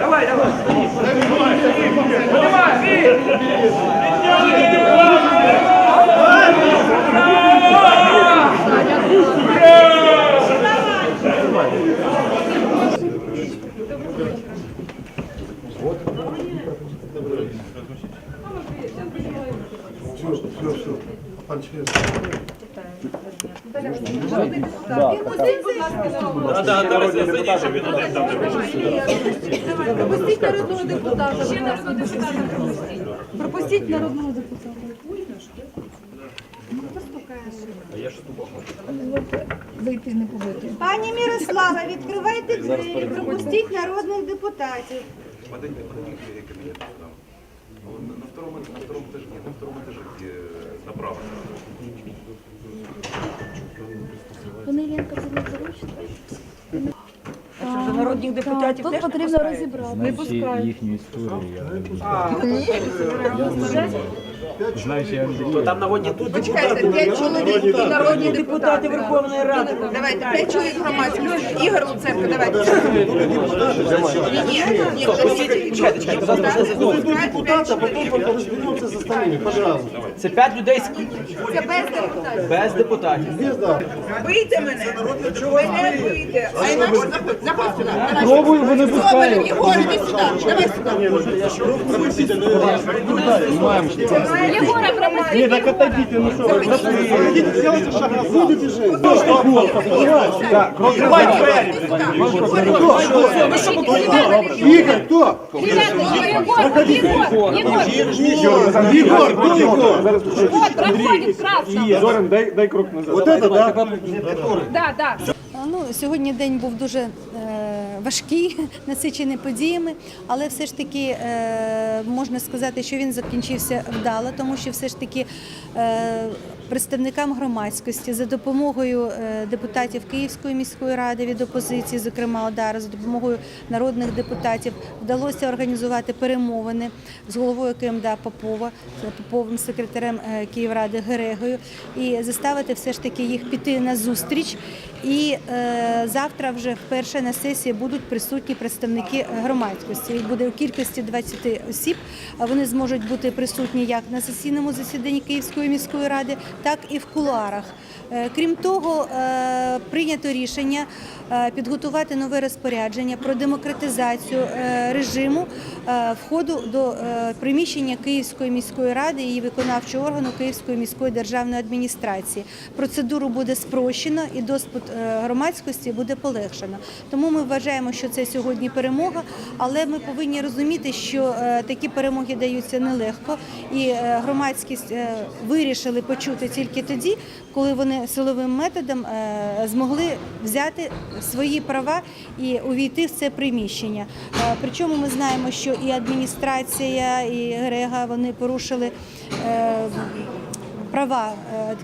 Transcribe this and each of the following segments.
Давай, давай. Пропустіть народного депутата. Вийти не побити. Пані Мирослава, відкривайте двері, пропустіть народних депутатів. На втором, на втором этаже, нет, на втором этаже, где направо. Народних депутатів тут потрібно розібрати. Не пускають. їхню історію. Я не Андрій. Там народні тут Почекайте, п'ять чоловік народні депутати. Верховної Ради. Давайте, п'ять чоловік громадських. Ігор Луценко, давайте. Ні, ні, ні, подождіть. Чекайте, чекайте, будь ласка, П'ять чоловік. разберемся за остальными, пожалуйста. Це п'ять людей скільки? Це без депутатів. Без депутатів. Бийте мене. Мене бийте. А інакше заходь, заходь сюди. Давай Пробую, вони сюди. пускають. Ігор, іди сюди. Давай сюди. Єгора, пропустіть. Не, так отойдите, ну что вы, заходите, сделайте шаг назад. Выйдите же. Так, Давай двері. Игорь, кто? Егор, кто Егор? Вот, проходит красно. Зорин, дай, дай круг назад. Вот это, да? Да, да. Ну, сьогодні день був дуже е, важкий, насичений подіями, але все ж таки е, можна сказати, що він закінчився вдало, тому що все ж таки е, представникам громадськості за допомогою е, депутатів Київської міської ради від опозиції, зокрема Одару, за допомогою народних депутатів, вдалося організувати перемовини з головою КМДА Попова, Поповим секретарем е, Київради Герегою, і заставити все ж таки їх піти на зустріч. І е, завтра вже вперше на сесії будуть присутні представники громадськості. Їх буде у кількості 20 осіб. А вони зможуть бути присутні як на сесійному засіданні Київської міської ради, так і в кулуарах. Е, Крім того, е, прийнято рішення е, підготувати нове розпорядження про демократизацію режиму входу до приміщення Київської міської ради і виконавчого органу Київської міської державної адміністрації. Процедуру буде спрощено і доступ громадськості буде полегшено. Тому ми вважаємо, що це сьогодні перемога, але ми повинні розуміти, що такі перемоги даються нелегко, і громадськість вирішили почути тільки тоді, коли вони силовим методом е, змогли взяти свої права і увійти в це приміщення. Е, Причому ми знаємо, що і адміністрація, і ГРЕГА вони порушили. е, Права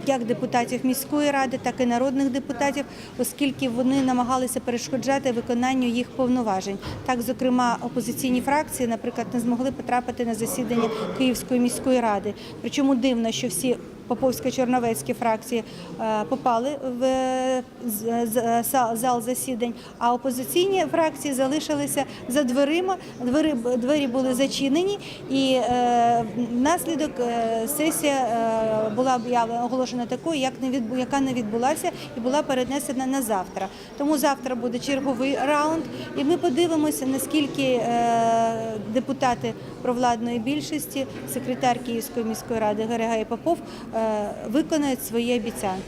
як депутатів міської ради, так і народних депутатів, оскільки вони намагалися перешкоджати виконанню їх повноважень. Так, зокрема, опозиційні фракції, наприклад, не змогли потрапити на засідання Київської міської ради. Причому дивно, що всі Поповсько-Чорновецькі фракції е, попали в е, з- зал- засідань, а опозиційні фракції залишилися за дверима. Двері, двері були зачинені, і е, внаслідок е, сесія е, була оголошена такою, як не відбу, яка не відбулася, і була перенесена на завтра. Тому завтра буде черговий раунд, і ми подивимося, наскільки е, депутати провладної більшості, секретар Київської міської ради Герегай Попов е, виконають свої обіцянки.